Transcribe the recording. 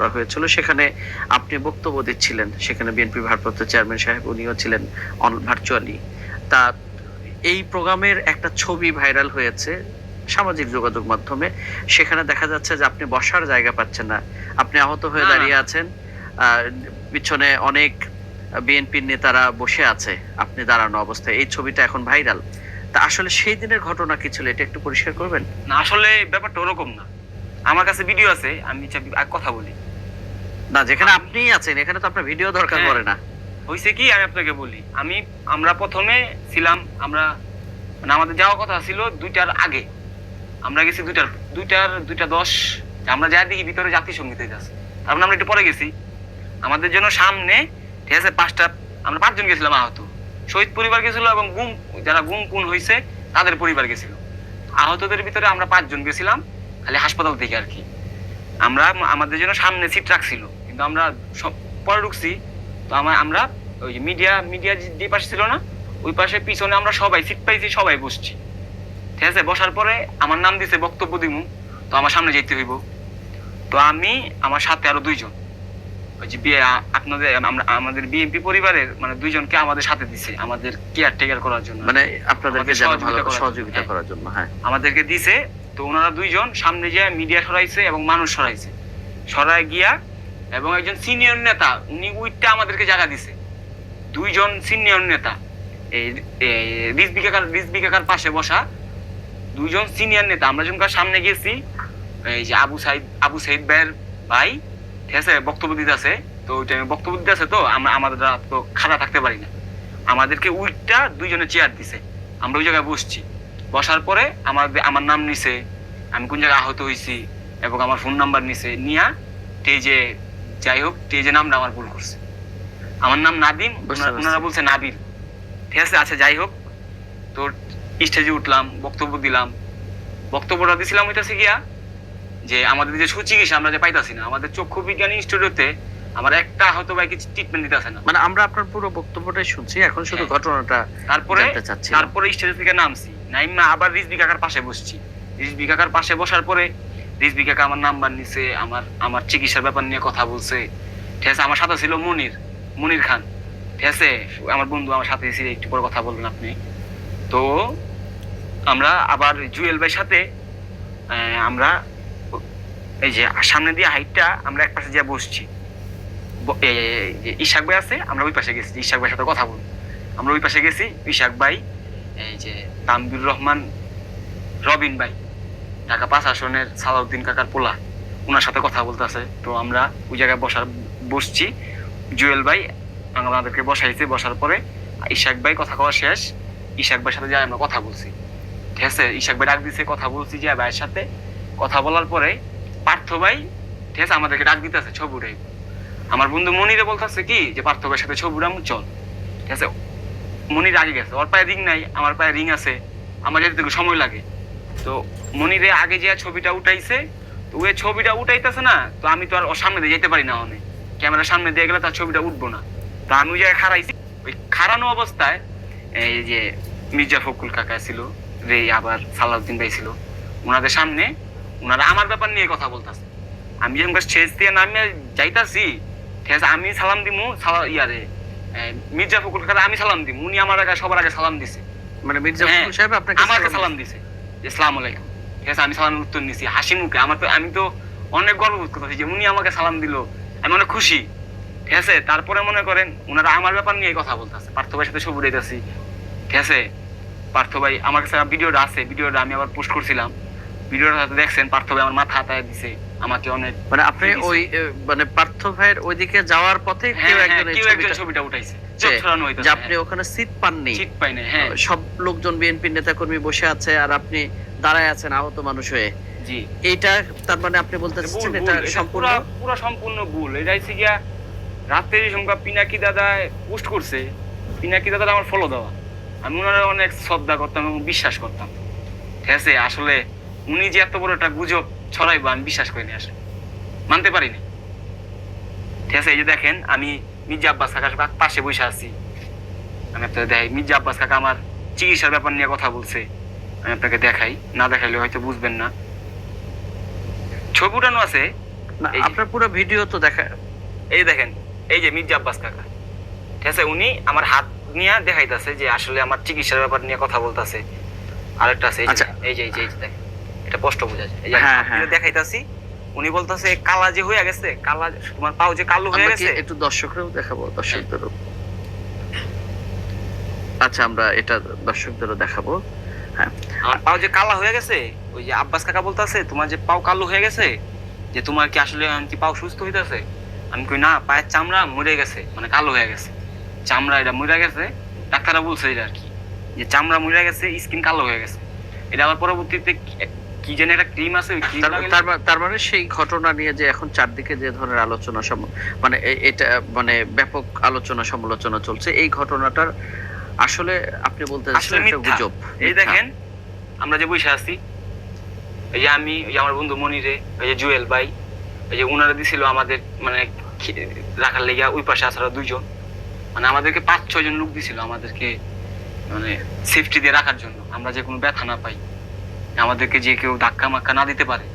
করা হয়েছিল। সেখানে আপনি বক্তব্য দিচ্ছিলেন। সেখানে বিএনপি ভারপ্রাপ্ত চেয়ারম্যান সাহেব উনিও ছিলেন ভার্চুয়ালি। তা এই প্রোগ্রামের একটা ছবি ভাইরাল হয়েছে সামাজিক যোগাযোগ মাধ্যমে। সেখানে দেখা যাচ্ছে যে আপনি বসার জায়গা পাচ্ছেন না। আপনি আহত হয়ে দাঁড়িয়ে আছেন। পিছনে অনেক বিএনপির নেতারা বসে আছে। আপনি দাঁড়ানো অবস্থায়। এই ছবিটা এখন ভাইরাল। তা আসলে সেই দিনের ঘটনা কি ছিল? এটা একটু পরিষ্কার করবেন? না আসলে ব্যাপারটা ওরকম না। আমার কাছে ভিডিও আছে আমি কথা বলি। না যেখানে আপনি আছেন এখানে তো আপনার ভিডিও দরকার হ্যাঁ। পড়ে না। হয়েছে কি আমি আপনাকে বলি আমি আমরা প্রথমে ছিলাম আমরা মানে আমাদের যাওয়ার কথা ছিল দুইটার আগে। আমরা গেছি দুইটার দুইটার দুইটা দশ আমরা যা দেখি ভিতরে জাতীয় সংগীত আছে তারপরে আমরা একটু পরে গেছি। আমাদের জন্য সামনে ঠিক আছে পাঁচটা আমরা পাঁচজন গেছিলাম আহত। শহীদ পরিবার গেছিল এবং গুম যারা গুম খুন হয়েছে তাদের পরিবার গেছিল। আহতদের ভিতরে আমরা পাঁচজন গেছিলাম খালি হাসপাতাল থেকে আর কি। আমরা আমাদের জন্য সামনে সিট রাখছিল। কিন্তু আমরা সব পরে ঢুকছি। তো আমার আমরা ওই মিডিয়া মিডিয়া যে পাশে ছিল না ওই পাশে পিছনে আমরা সবাই সিট পাইছি সবাই বসছি। ঠিক আছে? বসার পরে আমার নাম দিছে বক্তব্য দিমু। তো আমার সামনে যেতে হইব। তো আমি আমার সাথে আরও দুইজন। ওই যে বিয়ে আপনাদের আমরা আমাদের বিএনপি পরিবারের মানে দুইজনকে আমাদের সাথে দিছে আমাদের কেয়ার টেকার করার জন্য। মানে আপনাদেরকে সহযোগিতা করার জন্য, হ্যাঁ। করার জন্য হ্যাঁ। আমাদেরকে দিছে তো ওনারা দুইজন সামনে যে মিডিয়া সরাইছে এবং মানুষ সরাইছে। সরাই গিয়া এবং একজন সিনিয়র নেতা, উনি উইটটা আমাদেরকে জায়গা দিছে। দুইজন সিনিয়র নেতা। এই রিজবি পাশে বসা দুইজন সিনিয়র নেতা। আমরা যখন সামনে গেছি এই যে আবু সাইদ আবু সাইদ ভাইয়ের ভাই, ঠিক আছে, বক্তব্য দিতে আছে তো ওই টাইমে বক্তব্য দিতে আছে তো, আমরা, আমাদের তো খাড়া থাকতে পারি না। আমাদেরকে উইটটা দুইজনে চেয়ার দিছে। আমরা ওই জায়গায় বসছি। বসার পরে আমার আমার নাম নিছে, আমি কোন জায়গায় আহত হয়েছি এবং আমার ফোন নাম্বার নিছে। নিয়া টেজে যাই হোক টেজে নামটা আমার ভুল করছে। আমার নাম নাদিম ওনারা- বলছে নাবিল ঠিক আছে আচ্ছা যাই হোক তো স্টেজে উঠলাম বক্তব্য দিলাম। বক্তব্যটা দিছিলাম হইতাছে গিয়া যে আমাদের যে সুচিকিৎসা আমরা যে পাইতাছি না আমাদের চক্ষু বিজ্ঞান ইনস্টিটিউটে আমার একটা হয়তো বা কিছু ট্রিটমেন্ট দিতেছে না। মানে আমরা আপনার পুরো বক্তব্যটাই শুনছি এখন শুধু হ্যাঁ। ঘটনাটা তারপরে তারপরে স্টেজ থেকে নামছি। নাইমা আবার রিজবি কাকার পাশে বসছি। রিজবি কাকার পাশে বসার পরে রিজবি কাকা আমার নাম্বার নিছে, আমার আমার চিকিৎসার ব্যাপার নিয়ে কথা বলছে। ঠিক আছে, আমার সাথে ছিল মনির মনির খান। ঠিক আছে, আমার বন্ধু আমার সাথে ছিল, একটু পরে কথা বলবেন আপনি। তো আমরা আবার জুয়েল ভাইয়ের সাথে আমরা এই যে সামনে দিয়ে হাইটটা আমরা এক পাশে যা বসছি। ইশাক ভাই আছে, আমরা ওই পাশে গেছি, ইশাক ভাইয়ের সাথে কথা বলব। আমরা ওই পাশে গেছি, ইশাক ভাই, এই যে তানবির রহমান, রবিন ভাই। ঢাকা পাঁচ আসনের সালাউদ্দিন কাকার পোলা ওনার সাথে কথা বলতেছে। তো আমরা ওই জায়গায় বসার, বসছি। জুয়েল ভাই আমাদেরকে বসাইছে, বসার পরে ইশাক ভাই কথা কওয়া শেষ। ইশাক ভাইয়ের সাথে যাই আমরা কথা বলছি। ঠিক আছে? ইশাক ভাই ডাক দিছে, কথা বলছি যে ভাইয়ের সাথে। কথা বলার পরে পার্থ ভাই, ঠিক আছে? আমাদেরকে ডাক দিতেছে ছবি উঠাই আমার বন্ধু মনিরে বলতেছে কি যে, পার্থ ভাইয়ের সাথে ছবি উঠাম চল। ঠিক আছে? মনির আগে গেছে। ওর পায়ে রিং নাই, আমার পায়ে রিং আছে। আমার যেতে সময় লাগে। তো মনিরে আগে যে ছবিটা উঠাইছে তো ওই ছবিটা উঠাইতেছে না তো আমি তো আর ওর সামনে দিয়ে যেতে পারি না অনেক ক্যামেরার সামনে দিয়ে গেলে তার ছবিটা উঠবো না। তো আমি ওই জায়গায় খারাইছি ওই খাড়ানো অবস্থায় এই যে মির্জা ফকুল কাকা ছিল রে আবার সালাউদ্দিন ভাই ছিল ওনাদের সামনে ওনারা আমার ব্যাপার নিয়ে কথা বলতেছে। আমি যখন স্টেজ দিয়ে নামিয়ে যাইতাছি ঠিক আছে আমি সালাম দিমু সালা ইয়ারে মির্জা ফকুল কাকা আমি সালাম দিমু। উনি আমার আগে সবার আগে সালাম দিছে। মানে মির্জা হ্যাঁ, ফখরুল সাহেব আপনাকে আমাকে সালাম দিছে। যে সালাম আলাইকুম। ঠিক আছে, আমি সালামের উত্তর নিছি। হাসি মুখে, আমার তো আমি তো অনেক গর্ববোধ করতেছি যে উনি আমাকে সালাম দিল। আমি অনেক খুশি। ঠিক আছে, তারপরে মনে করেন ওনারা আমার ব্যাপার নিয়ে কথা বলতেছে। পার্থ ভাইয়ের সাথে গেছি ঠিক আছে, পার্থ ভাই, আমার কাছে ভিডিওটা আছে। ভিডিওটা আমি আবার পোস্ট করছিলাম। ভিডিওটা হয়তো দেখছেন পার্থ ভাই আমার মাথা হাতায় দিছে আমাকে অনেক মানে আপনি। ওই মানে পার্থ ভাইয়ের ওইদিকে যাওয়ার পথে হ্যাঁ কেউ হ্যাঁ একজন ছবিটা- উঠাইছে। আপনি ওখানে সিট পাননি। হ্যাঁ। সব লোকজন বিএনপি নেতাকর্মী বসে আছে আর আপনি দাঁড়ায় আছেন আহত মানুষ হয়ে। জি। এইটা তার মানে আপনি বলতে চাচ্ছেন এটা এটা সম্পূর্ণ পুরা- পুরা সম্পূর্ণ ভুল। এটা হচ্ছে গিয়া রাতে সংখ্যা পিনাকি দাদা পোস্ট করছে পিনাকি দাদা আমার ফলো দেওয়া। আমি ওনারা অনেক শ্রদ্ধা করতাম এবং বিশ্বাস করতাম। ঠিক আছে আসলে উনি যে এত বড় একটা গুজব ছড়াইবো আমি বিশ্বাস করিনি আসলে। মানতে পারিনি। ঠিক আছে এই যে দেখেন আমি মির্জা আব্বাস কাকার পাশে বসে আছি। আমি আপনাকে দেখাই মির্জা আব্বাস কাকা আমার চিকিৎসার ব্যাপার নিয়ে কথা বলছে। আমি আপনাকে দেখাই না দেখাইলে হয়তো বুঝবেন না। ছবি উঠানো আছে। আপনার পুরো ভিডিও তো দেখা এই দেখেন এই যে মির্জা আব্বাস কাকা। ঠিক আছে উনি আমার হাত নিয়ে দেখাইতেছে যে আসলে আমার চিকিৎসার ব্যাপার নিয়ে কথা বলতাছে। আরেকটা আছে আচ্ছা। এই যে এই যে এই যে দেখেন। এটা স্পষ্ট বোঝা যায়। এই যে হ্যাঁ, হ্যাঁ। দেখাইতাছি উনি বলতাছে কালা যে হয়ে গেছে কালা তোমার পাও যে কালো হয়ে কি গেছে? একটু দর্শকরাও দেখাবো দর্শকদেরও? আচ্ছা আমরা এটা দর্শকদেরও দেখাবো। আমার পাও যে কালা হয়ে গেছে ওই যে আব্বাস কাকা বলতাছে তোমার যে পাও কালো হয়ে গেছে যে তোমার কি আসলে কি পাও সুস্থ হইতাছে? আমি কই না পায়ের চামড়া মরে গেছে মানে কালো হয়ে গেছে। চামড়া এটা মরে গেছে ডাক্তাররা বলছে এটা আর কি যে চামড়া মরে গেছে স্কিন কালো হয়ে গেছে। এটা আবার পরবর্তীতে কি- জানি একটা ক্রিম আছে ওই ক্রিম তার- মানে সেই ঘটনা নিয়ে যে এখন চারদিকে যে ধরনের আলোচনা সম- মানে এটা মানে ব্যাপক আলোচনা সমালোচনা চলছে এই ঘটনাটার আসলে আপনি বলতে একটা গুজব। এই দেখেন আমরা যে বসে আছি এই যে আমি যে আমার বন্ধু মনিরে ওই যে জুয়েল ভাই ওই যে উনারা দিছিল আমাদের মানে রাখার লেগে ওই পাশে আসারা দুইজন। মানে আমাদেরকে পাঁচ ছয় জন লোক দিছিল আমাদেরকে মানে সেফটি দিয়ে রাখার জন্য। আমরা যে কোনো ব্যথা না পাই। আমাদেরকে যে কেউ ধাক্কা মাক্কা না দিতে পারে।